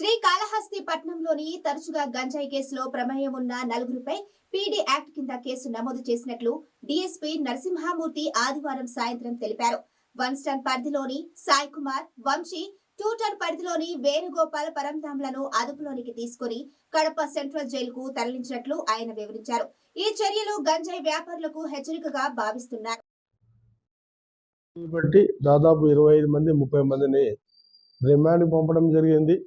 శ్రీకాళహస్తి పట్నంలోని తరచుగా గంజాయి కేసులో ప్రమేయం ఉన్న నలుగురిపై పీడీ యాక్ట్ కింద కేసు నమోదు చేసినట్లు డీఎస్పీ నరసింహామూర్తి ఆదివారం సాయంత్రం తెలిపారు. వన్ స్టన్ పరిధిలోని సాయి కుమార్ వంశీ టూ టన్ పరిధిలోని వేణుగోపాల్ పరంధాంలను అదుపులోనికి తీసుకుని కడప సెంట్రల్ జైలుకు తరలించినట్లు ఆయన వివరించారు. ఈ చర్యలు గంజాయి వ్యాపారులకు హెచ్చరికగా భావిస్తున్నారు. బట్టి దాదాపు ఇరవై ఐదు మంది ముప్పై మందిని రిమాండ్కి పంపడం జరిగింది.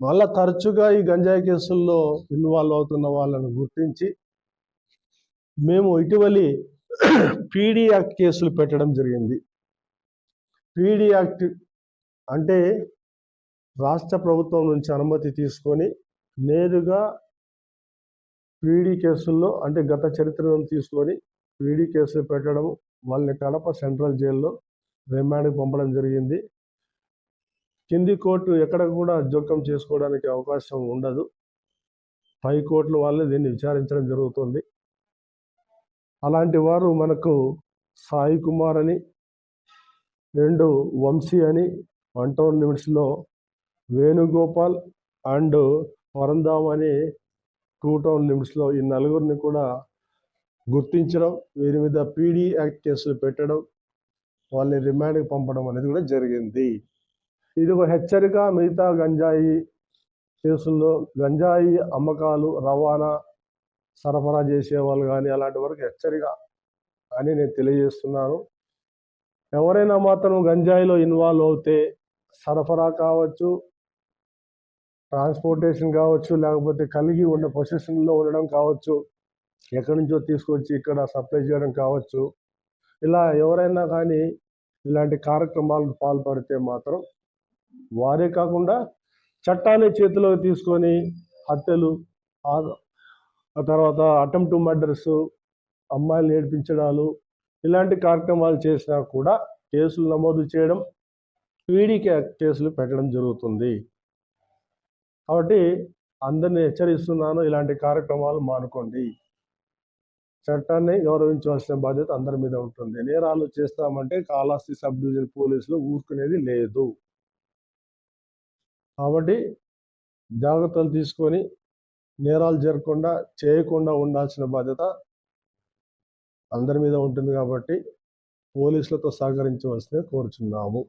మళ్ళా తరచుగా ఈ గంజాయి కేసుల్లో ఇన్వాల్వ్ అవుతున్న వాళ్ళను గుర్తించి మేము ఇటీవలి పీడీ యాక్ట్ కేసులు పెట్టడం జరిగింది. పీడీ యాక్ట్ అంటే రాష్ట్ర ప్రభుత్వం నుంచి అనుమతి తీసుకొని నేరుగా పీడీ కేసుల్లో అంటే గత చరిత్రను తీసుకొని పీడీ కేసులు పెట్టడం వాళ్ళని కడప సెంట్రల్ జైల్లో రిమాండ్కి పంపడం జరిగింది. కింది కోర్టు ఎక్కడ కూడా జోక్యం చేసుకోవడానికి అవకాశం ఉండదు. పై కోర్టుల వాళ్ళే దీన్ని విచారించడం జరుగుతుంది. అలాంటి వారు మనకు సాయి కుమార్ అని రెండు వంశీ అని వన్ టౌన్ లిమిట్స్లో వేణుగోపాల్ అండ్ వరందాం అని టూ టౌన్ లిమిట్స్లో ఈ నలుగురిని కూడా గుర్తించడం వీరి మీద పీడీ యాక్ట్ కేసులు పెట్టడం వాళ్ళని రిమాండ్కి పంపడం అనేది కూడా జరిగింది. ఇది ఒక హెచ్చరిక మిగతా గంజాయి కేసుల్లో గంజాయి అమ్మకాలు రవాణా సరఫరా చేసే వాళ్ళు కానీ అలాంటి వరకు హెచ్చరిక అని నేను తెలియజేస్తున్నాను. ఎవరైనా మాత్రం గంజాయిలో ఇన్వాల్వ్ అవుతే సరఫరా కావచ్చు ట్రాన్స్పోర్టేషన్ కావచ్చు లేకపోతే కలిగి ఉన్న పొజిషన్లో ఉండడం కావచ్చు ఎక్కడి నుంచో తీసుకొచ్చి ఇక్కడ సప్లై చేయడం కావచ్చు ఇలా ఎవరైనా కానీ ఇలాంటి కార్యక్రమాలకు పాల్పడితే మాత్రం వారే కాకుండా చట్టాన్ని చేతిలోకి తీసుకొని హత్యలు ఆ- తర్వాత అటెంప్ట్ మర్డర్స్ అమ్మాయిలు ఏడిపించడాలు ఇలాంటి కార్యక్రమాలు చేసినా కూడా కేసులు నమోదు చేయడం పీడీ కేసులు పెట్టడం జరుగుతుంది. కాబట్టి అందరిని హెచ్చరిస్తున్నాను ఇలాంటి కార్యక్రమాలు మానుకోండి. చట్టాన్ని గౌరవించవలసిన బాధ్యత అందరి మీద ఉంటుంది. నేరాలు చేస్తామంటే కాళహస్తి సబ్ డివిజన్ పోలీసులు ఊరుకునేది లేదు. కాబట్టి జాగ్రత్తలు తీసుకొని నేరాలు జరగకుండా చేయకుండా ఉండాల్సిన బాధ్యత అందరి మీద ఉంటుంది కాబట్టి పోలీసులతో సహకరించవలసిన కోరుచున్నాము.